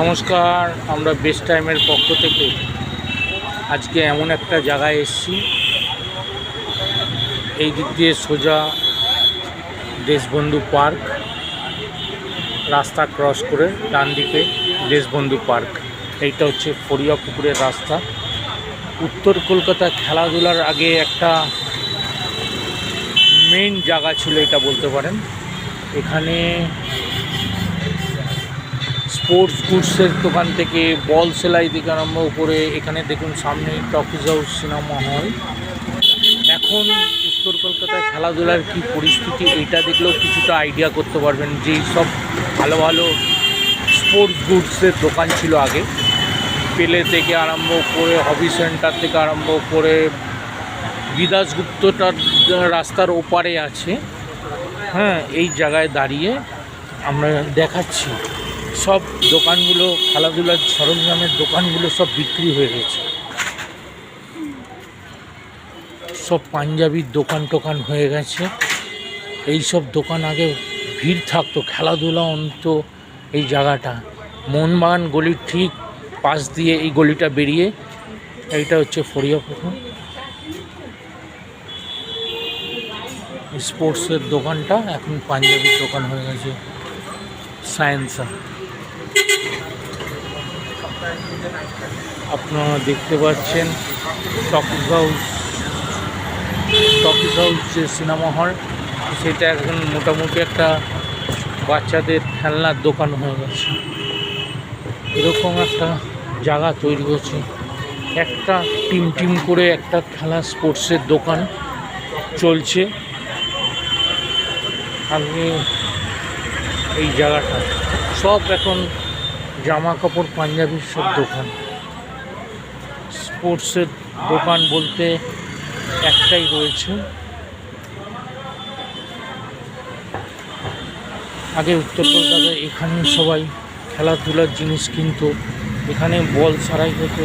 নমস্কার, আমরা বেস্ট টাইমের পক্ষ থেকে আজকে এমন একটা জায়গায় এসেছি। এই দিক দিয়ে সোজা দেশবন্ধু পার্ক, রাস্তা ক্রস করে ডান দিকে দেশবন্ধু পার্ক। এইটা হচ্ছে ফরিয়া পুকুরের রাস্তা। উত্তর কলকাতা খেলাধুলার আগে একটা মেইন জায়গা ছিল, এটা বলতে পারেন। এখানে স্পোর্টস গুডসের দোকান থেকে বল সেলাই থেকে আরম্ভ করে এখানে দেখুন সামনে টকিজ হাউস সিনেমা হল। এখন উত্তর কলকাতায় খেলাধুলার কি পরিস্থিতি এটা দেখলেও কিছুটা আইডিয়া করতে পারবেন যেই সব ভালো ভালো স্পোর্টস গুডসের দোকান ছিল আগে। পেলে থেকে আরম্ভ করে হবি সেন্টার থেকে আরম্ভ করে বিদাস গুপ্তটার রাস্তার ওপারে আছে। হ্যাঁ এই জায়গায় দাঁড়িয়ে আমরা দেখাচ্ছি। সব দোকানগুলো, খেলাধুলার সরঞ্জামের দোকানগুলো সব বিক্রি হয়ে গেছে। সব পাঞ্জাবির দোকান টোকান হয়ে গেছে। এই সব দোকান আগে ভিড় থাকতো, খেলাধুলা অন্ত এই জায়গাটা। মোহনবাগান গলির ঠিক পাশ দিয়ে এই গলিটা বেরিয়ে এইটা হচ্ছে ফরিয়াপুকুর স্পোর্টসের দোকানটা এখন পাঞ্জাবির দোকান হয়ে গেছে। সায়েন্সা আপনারা দেখতে পাচ্ছেন টকিজ হাউস। টকিজ হাউস যে সিনেমা হল, সেটা এখন মোটামুটি একটা বাচ্চাদের খেলনার দোকান হয়ে গেছে। এরকম একটা জায়গা তৈরি হচ্ছে একটা টিম টিম করে একটা খেলা স্পোর্টসের দোকান চলছে। আগে এই জায়গাটা। সব এখন জামা কাপড় পাঞ্জাবির সব দোকান। স্পোর্টসের দোকান বলতে একটাই রয়েছে। আগে উত্তর কলকাতায় এখানে সবাই খেলাধুলার জিনিস কিনতো। এখানে বল সারাই হতো।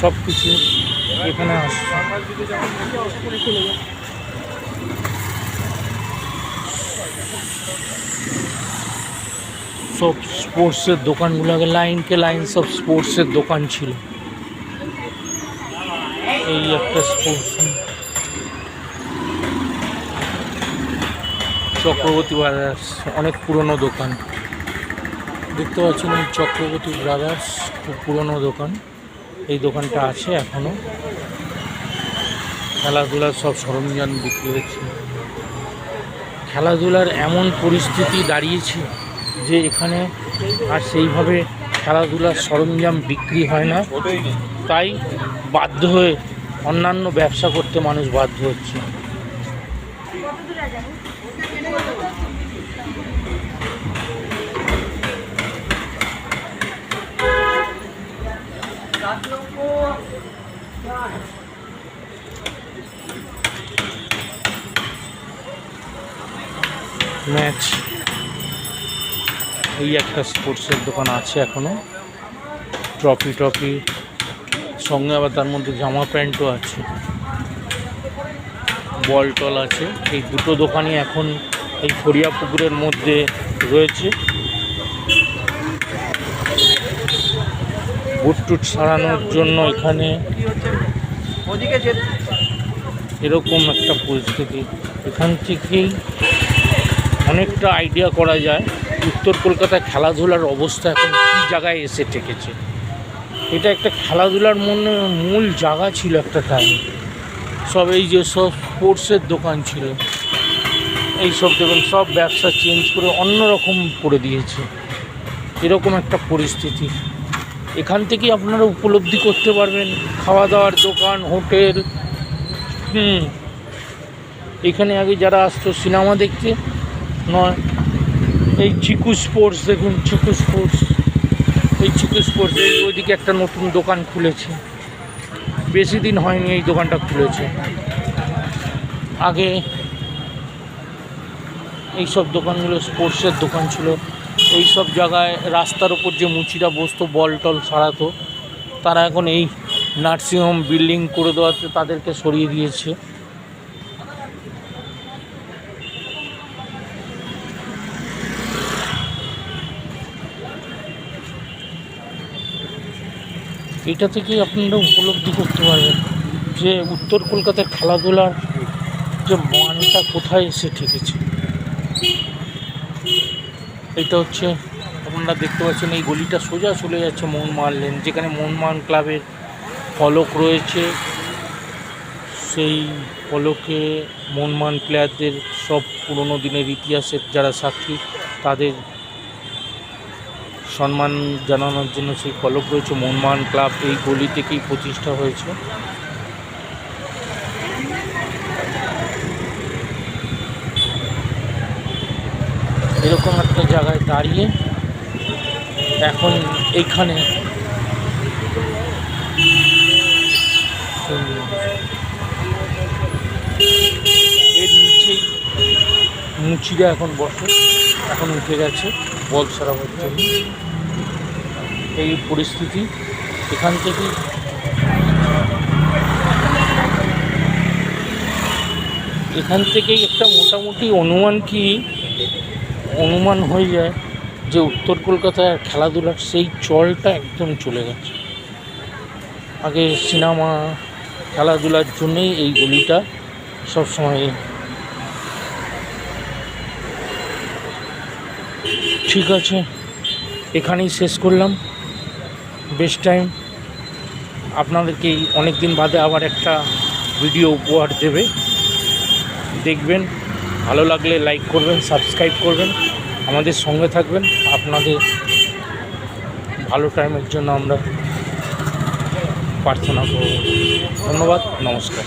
সব কিছু এখানে আসতো। সব স্পোর্টসের দোকানগুলো আগে লাইনকে লাইন সব স্পোর্টসের দোকান ছিল। এই একটা স্পোর্টস চক্রবর্তী ব্রাদার্স অনেক পুরনো দোকান। দেখতে পাচ্ছেন এই চক্রবর্তী ব্রাদার্স খুব পুরনো দোকান। এই দোকানটা আছে এখনও খেলাধুলার সব সরঞ্জাম বিক্রি হচ্ছে। খেলাধুলার এমন পরিস্থিতি দাঁড়িয়েছে যে এখানে আর সেইভাবে খেলাধুলার সরঞ্জাম বিক্রি হয় না। তাই বাধ্য হয়ে অন্যান্য ব্যবসা করতে মানুষ বাধ্য হচ্ছে। ম্যাচ এই একটা স্পোর্টসের দোকান আছে এখনও ট্রফি ট্রফি সঙ্গে আবার তার মধ্যে জামা প্যান্টও আছে। বল টল আছে। এই দুটো দোকানই এখন এই ফরিয়া পুকুরের মধ্যে রয়েছে। বুট টুট সারানোর জন্য এখানে এরকম একটা পরিস্থিতি। এখান থেকেই অনেকটা আইডিয়া করা যায়। উত্তর কলকাতায় খেলাধুলার অবস্থা এখন কী জায়গায় এসে ঠেকেছে এটা একটা খেলাধুলার মনে মূল জায়গা ছিল একটা টাইম সব এই যে সব স্পোর্টসের দোকান ছিল। এই সব দেখুন সব ব্যবসা চেঞ্জ করে অন্যরকম করে দিয়েছে। এরকম একটা পরিস্থিতি। এখান থেকেই আপনারা উপলব্ধি করতে পারবেন। খাওয়া দাওয়ার দোকান, হোটেল, হুম। এখানে আগে যারা আসতো, সিনেমা দেখতে, নয়। এই চিকু স্পোর্টস দেখুন, চিকু স্পোর্টস। এই চিকু স্পোর্টস, এই ওইদিকে একটা নতুন দোকান খুলেছে। বেশি দিন হয়নি এই দোকানটা খুলেছে। আগে এই সব দোকানগুলো স্পোর্টসের দোকান ছিল। এই সব জায়গায় রাস্তার ওপর যে মুচিরা বসতো, বল টল সারাতো তারা এখন এই নার্সিংহোম বিল্ডিং করে দেওয়াতে তাদেরকে সরিয়ে দিয়েছে। এটা থেকে আপনারা উপলব্ধি করতে পারবেন যে উত্তর কলকাতার খেলাধুলার যে মানটা কোথায় এসে ঠেকেছে। এটা হচ্ছে, আপনারা দেখতে পাচ্ছেন এই গলিটা সোজা চলে যাচ্ছে মোহনমাল লেন, যেখানে মোহনমান ক্লাবের ফলক রয়েছে। সেই ফলকে মোহনমান প্লেয়ারদের সব পুরনো দিনের ইতিহাসের যারা সাক্ষী, তাদের সম্মান জানানোর জন্য সেই ফলক রয়েছে, মনমান ক্লাব, এই গলি থেকেই প্রতিষ্ঠা হয়েছে। এরকম একটা জায়গায় দাঁড়িয়ে এখন এইখানে এর নিচেই মুচিরা এখন বসে, এখন উঠে গেছে, বল সারাবার জন্য। এই পরিস্থিতি এখান থেকে এখান থেকেই একটা মোটামুটি অনুমান কি, অনুমান হয়ে যায় যে উত্তর কলকাতায় খেলাধুলার সেই চলটা একদম চলে গেছে। আগে সিনেমা, খেলাধুলার জন্যেই এই গলিটা সবসময় ঠিক আছে, এখানেই শেষ করলাম। বেস্ট টাইম আপনাদেরকে অনেক দিন বাদে আবার একটা ভিডিও উপহার দেবে। দেখবেন, ভালো লাগলে লাইক করবেন সাবস্ক্রাইব করবেন, আমাদের সঙ্গে থাকবেন। আপনাদের ভালো টাইমের জন্য আমরা প্রার্থনা করব। ধন্যবাদ, নমস্কার।